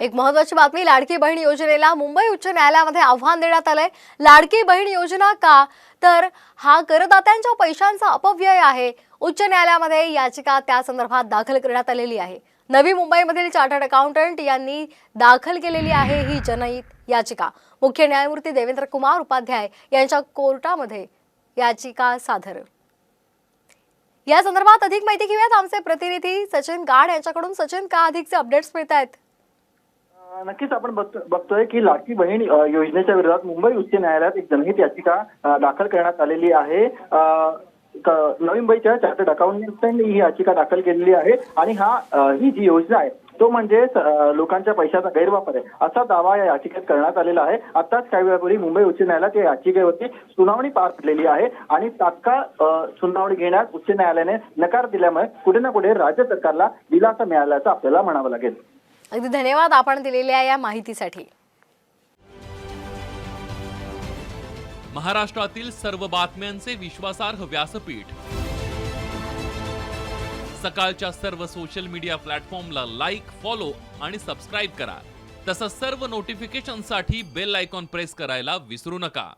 एक महत्वाची बातमी लाडकी बहीण योजनेला मुंबई उच्च न्यायालयामध्ये आव्हान देण्यात आलंय. लाडकी बहीण योजना का? तर हा करदात्यांच्या पैशांचा अपव्यय आहे. उच्च न्यायालयामध्ये याचिका त्या संदर्भात दाखल करण्यात आलेली आहे. नवी मुंबईमधील चार्टर्ड अकाउंटंट यांनी दाखल केलेली आहे ही जनहित याचिका. मुख्य न्यायमूर्ती देवेंद्र कुमार उपाध्याय यांच्या कोर्टामध्ये याचिका सादर. या संदर्भात अधिक माहिती घेऊयात आमचे प्रतिनिधी सचिन गाड यांच्याकडून. सचिन का अधिकचे अपडेट्स मिळत आहेत नक्कीच आपण बघतोय की लाडकी बहीण योजनेच्या विरोधात मुंबई उच्च न्यायालयात एक जनहित याचिका दाखल करण्यात आलेली आहे. नवी मुंबईच्या चार्टर्ड अकाउंटंट ही याचिका दाखल केलेली आहे आणि हा ही जी योजना आहे तो म्हणजे लोकांच्या पैशाचा गैरवापर आहे असा दावा या याचिकेत करण्यात आलेला आहे. आताच काही वेळापूर्वी मुंबई उच्च न्यायालयात या याचिकेवरती सुनावणी पार पडलेली आहे आणि तात्काळ सुनावणी घेण्यास उच्च न्यायालयाने नकार दिल्यामुळे कुठे ना कुठे राज्य सरकारला दिलासा मिळाल्याचं आपल्याला म्हणावं लागेल. अगदी धन्यवाद आपण दिलेल्या या माहितीसाठी. महाराष्ट्रातील सर्व बातम्यांचे विश्वासार्ह व्यासपीठ. सकाळच्या सर्व सोशल मीडिया प्लॅटफॉर्मला लाईक फॉलो आणि सबस्क्राईब करा. तसंच सर्व नोटिफिकेशनसाठी बेल आयकॉन प्रेस करायला विसरू नका.